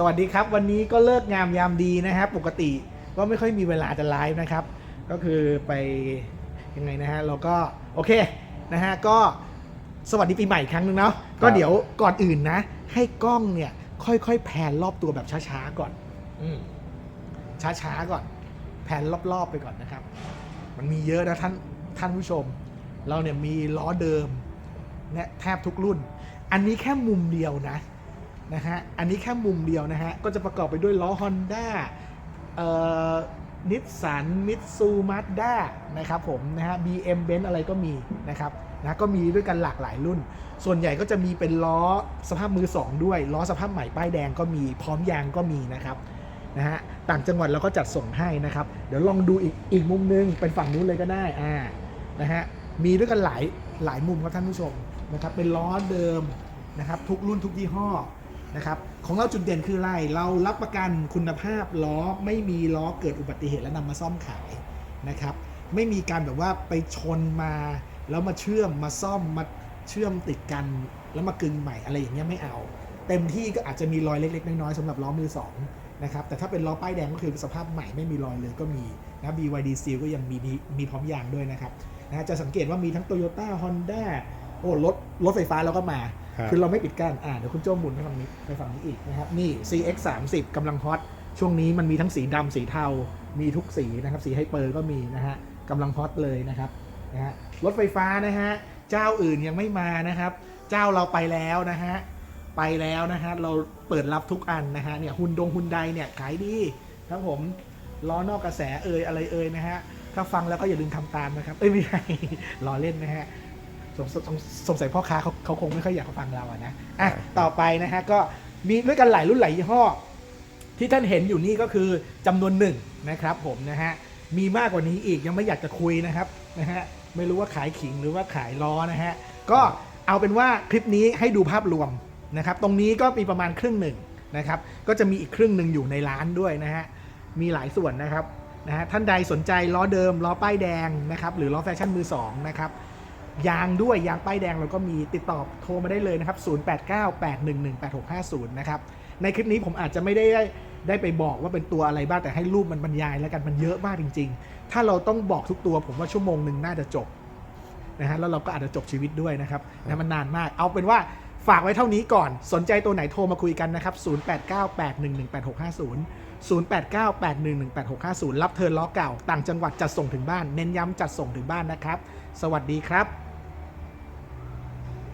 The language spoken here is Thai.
สวัสดีครับ วันนี้ก็เลิกงามยามดีนะครับ ปกติก็ไม่ค่อยมีเวลาจะไลฟ์นะครับ ก็คือไปยังไงนะฮะเราก็โอเคนะฮะก็สวัสดีปีใหม่อีกครั้งหนึงเนาะก็เดี๋ยวก่อนอื่นนะ ให้กล้องเนี่ยค่อยๆแผนรอบตัวแบบช้าๆก่อน อืมช้าๆก่อน แผนรอบๆไปก่อนนะครับ มันมีเยอะนะท่านท่านผู้ชม เราเนี่ยมีล้อเดิมเนี่ยแทบทุกรุ่น อันนี้แค่มุมเดียวนะ นะฮะ อันนี้แค่มุมเดียวนะฮะ ก็จะประกอบไปด้วยล้อ Honda เอ่อนิสสันมิตซูมาด้านะครับผมนะฮะ BM Benz อะไรก็มีนะครับนะก็มีด้วยกันหลากหลายรุ่น ส่วนใหญ่ก็จะมีเป็นล้อสภาพมือ 2 ด้วย ล้อสภาพใหม่ป้ายแดงก็มีพร้อมยางก็มีนะครับนะฮะต่างจังหวัดเราก็จัดส่งให้นะครับ เดี๋ยวลองดูอีกอีกมุมนึงเป็นฝั่งนู้นเลยก็ได้อ่านะฮะมีด้วยกันหลายหลายมุมครับท่านผู้ชมนะครับเป็นล้อเดิมนะครับทุกรุ่นทุกยี่ห้อ นะครับของเราจุดเด่นคืออะไร เรารับประกันคุณภาพล้อไม่มีล้อเกิดอุบัติเหตุแล้วนำมาซ่อมขายนะครับ ไม่มีการแบบว่าไปชนมาแล้วมาเชื่อมมาซ่อมมาเชื่อมติดกัน แล้วมากึงใหม่อะไรอย่างเงี้ยไม่เอา เต็มที่ก็อาจจะมีรอยเล็กๆน้อยๆสำหรับล้อมือสองนะครับแต่ถ้าเป็นล้อป้ายแดงก็คือสภาพใหม่ไม่มีรอยเลยก็มีนะ BYD Seal ก็ยังมีมีมีพร้อมยางด้วยนะครับนะจะสังเกตว่ามีทั้ง Toyota Honda โอ้รถรถไฟฟ้าเราก็มา คือเราไม่ปิดกั้นอ่าเดี๋ยวคุณโจ้หมุนไปฝั่งนี้ไปฝั่งนี้อีกนะครับนี่ CX 3 0กำลังฮอตช่วงนี้มันมีทั้งสีดำสีเทา มีทุกสีนะครับ สีไฮเปอร์ก็มีนะฮะกำลังฮอตเลยนะครับนะฮะรถไฟฟ้านะฮะเจ้าอื่นยังไม่มานะครับ เจ้าเราไปแล้วนะฮะไปแล้วนะฮะเราเปิดรับทุกอันนะฮะเนี่ยฮุนดงฮุนไดเนี่ยขายดีครับผมล้อนอกกระแสเอ่ยอะไรเอ่ยนะฮะถ้าฟังแล้วก็อย่าลืมทำตามนะครับ เอ้ยไม่ใช่ล้อเล่นนะฮะ สงสสงสงสัยพ่อค้าเขาเขาคงไม่ค่อยอยากฟังเราอะนะอะต่อไปนะฮะก็มีด้วยกันหลายรุ่นหลายยี่ห้อ ที่ท่านเห็นอยู่นี่ก็คือจำนวนหนึ่งนะครับผมนะฮะมีมากกว่านี้อีกยังไม่อยากจะคุยนะครับนะฮะไม่รู้ว่าขายขิงหรือว่าขายล้อนะฮะก็เอาเป็นว่าคลิปนี้ให้ดูภาพรวมนะครับตรงนี้ก็มีประมาณครึ่งหนึ่งนะครับก็จะมีอีกครึ่งหนึ่งอยู่ในร้านด้วยนะฮะมีหลายส่วนนะครับนะฮะท่านใดสนใจล้อเดิมล้อป้ายแดงนะครับหรือล้อแฟชั่นมือสองนะครับ ยางด้วยยางป้ายแดงเราก็มีติดต่อโทรมาได้เลยนะครับ 0898118650 นะครับ ในคลิปนี้ผมอาจจะไม่ได้ได้ไปบอกว่าเป็นตัวอะไรบ้างแต่ให้รูปมันบรรยายแล้วกันมันเยอะมากจริง ๆ ถ้าเราต้องบอกทุกตัวผมว่าชั่วโมงหนึ่งน่าจะจบนะฮะแล้วเราก็อาจจะจบชีวิตด้วยนะครับนะมันนานมาก เอาเป็นว่าฝากไว้เท่านี้ก่อน สนใจตัวไหนโทรมาคุยกันนะครับ 0898118650 0898118650 รับเทิร์นล้อเก่า ต่างจังหวัดจัดส่งถึงบ้าน เน้นย้ำจัดส่งถึงบ้านนะครับ สวัสดีครับ